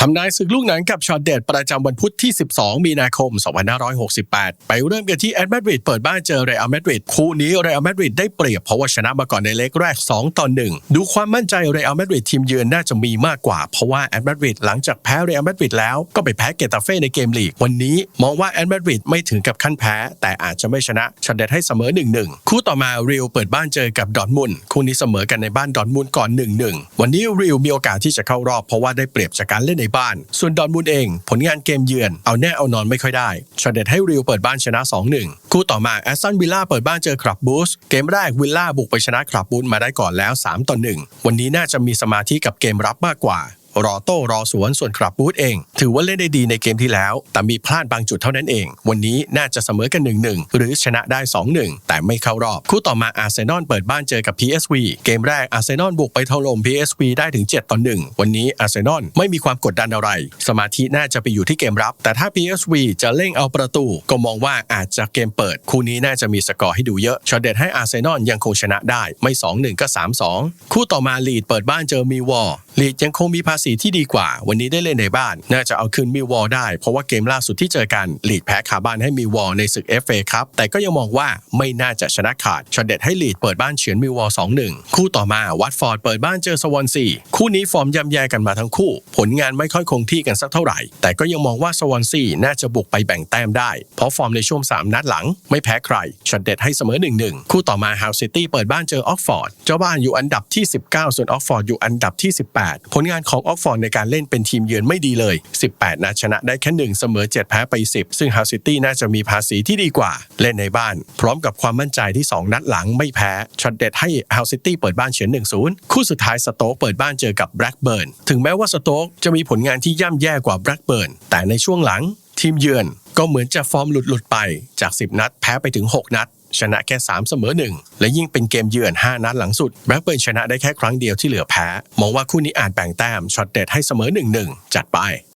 ทำนายศึกลูกหนังกับช็อตเด็ดประจำวันพุธที่ 12 มีนาคม 2568 ไปเริ่มกันที่แอตมาดริดเปิดบ้านเจอเรอัลมาดริดคู่นี้เรอัลมาดริดได้เปรียบเพราะว่าชนะมาก่อนในเล็กแรก 2 ต่อ 1 ดูความมั่นใจเรอัลมาดริดทีมเยือนน่าจะมีมากกว่า เพราะว่าแอตมาดริดหลังจากแพ้เรอัลมาดริดแล้วก็ไปแพ้เกตาเฟ่ในเกมลีก วันนี้มองว่าแอตมาดริดไม่ถึงกับขั้นแพ้ แต่อาจจะไม่ชนะช็อตเด็ดให้เสมอ 1-1 คู่ต่อมาเรียวเปิดบ้านเจอกับดอทมุนคู่นี้เสมอกันในบ้านดอทมุนก่อน 1-1 วันนี้เรียวมีโอกาสที่จะเข้ารอบเพราะว่าได้เปรียบจากการเล่นในบ้าน ส่วนดอนมูลเอง ผลงานเกมเยือน เอาแน่เอานอนไม่ค่อยได้ช็อตเด็ดให้ริวเปิดบ้านชนะ 2-1 คู่ต่อมาแอสตันวิลล่าเปิดบ้านเจอครับบูสเกมแรกวิลล่าบุกไปชนะครับบูสมาได้ก่อนแล้ว3ต่อ1วันนี้น่าจะมีสมาธิกับเกมรับมากกว่า รอโต้รอสวนส่วนคลับบูธเอง ถือว่าเล่นได้ดีในเกมที่แล้ว แต่มีพลาดบางจุดเท่านั้นเอง วันนี้น่าจะเสมอกัน 1-1 หรือชนะได้ 2-1 แต่ไม่เข้ารอบ คู่ต่อมาอาร์เซนอลเปิดบ้านเจอกับ PSV เกมแรกอาร์เซนอลบุกไปถล่ม PSV ได้ถึง7ต่อ1วันนี้อาร์เซนอลไม่มีความกดดันอะไร สมาธิน่าจะไปอยู่ที่เกมรับ แต่ถ้า PSV จะเร่งเอาประตู ก็มองว่าอาจจะเกมเปิด คู่นี้น่าจะมีสกอร์ให้ดูเยอะช็อตเด็ดให้อาร์เซนอลยังคงชนะได้ไม่ 2-1 ก็ 3-2 คู่ต่อมาลีดเปิดบ้านเจอมีวอลลีดยังคงมีภาษที่ดีกว่า วันนี้ได้เล่นในบ้าน น่าจะเอาคืนมิวอลได้ เพราะว่าเกมล่าสุดที่เจอกันลีดแพ้คาบ้านให้มิวอลในศึก FA ครับ แต่ก็ยังมองว่าไม่น่าจะชนะขาดช็อตเด็ดให้ลีดเปิดบ้านเฉือนมิววอล2-1 คู่ต่อมาวัตฟอร์ดเปิดบ้านเจอสวอนซีคู่นี้ฟอร์มย่ำแย่กันมาทั้งคู่ ผลงานไม่ค่อยคงที่กันสักเท่าไหร่ แต่ก็ยังมองว่าสวอนซีน่าจะบุกไปแบ่งแต้มได้ เพราะฟอร์มในช่วง 3 นัดหลัง ไม่แพ้ใครช็อตเด็ดให้เสมอ 1-1 คู่ต่อมาฮาวซิตี้เปิดบ้านเจอออกฟอร์ดเจ้าบ้านอยู่อันดับที่ 19 ส่วนออกฟอร์ดอยู่อันดับที่ 18 ผลงานของออกฟอร์ดในการเล่นเป็นทีมเยือนไม่ดีเลย 18 นัดชนะได้แค่ 1 เสมอ 7 แพ้ไป 10 ซึ่งฮาวซิตี้น่าจะมีภาษีที่ดีกว่า เล่นในบ้าน พร้อมกับความมั่นใจที่ 2 นัดหลังไม่แพ้ช็อตเด็ดให้ฮาวซิตี้เปิดบ้านเฉือน1-0 คู่สุดท้ายสโต๊กเปิดบ้านเจอกับแบล็กเบิร์นถึงแม้ว่าสโต๊กจะมีผลงานที่ย่ำแย่กว่าแบล็กเบิร์นแต่ในช่วงหลังทีมเยือนก็เหมือนจะฟอร์มหลุดหลุดๆไปจาก 10 นัดแพ้ไปถึง 6 นัด ชนะแค่ 3 เสมอ 1 และยิ่งเป็นเกมเยือน 5 นัดหลังสุดแบล็กเบิร์นชนะได้แค่ครั้งเดียวที่เหลือแพ้ มองว่าคู่นี้อาจแบ่งแต้มช็อตเด็ดให้เสมอ 1-1 จัดไป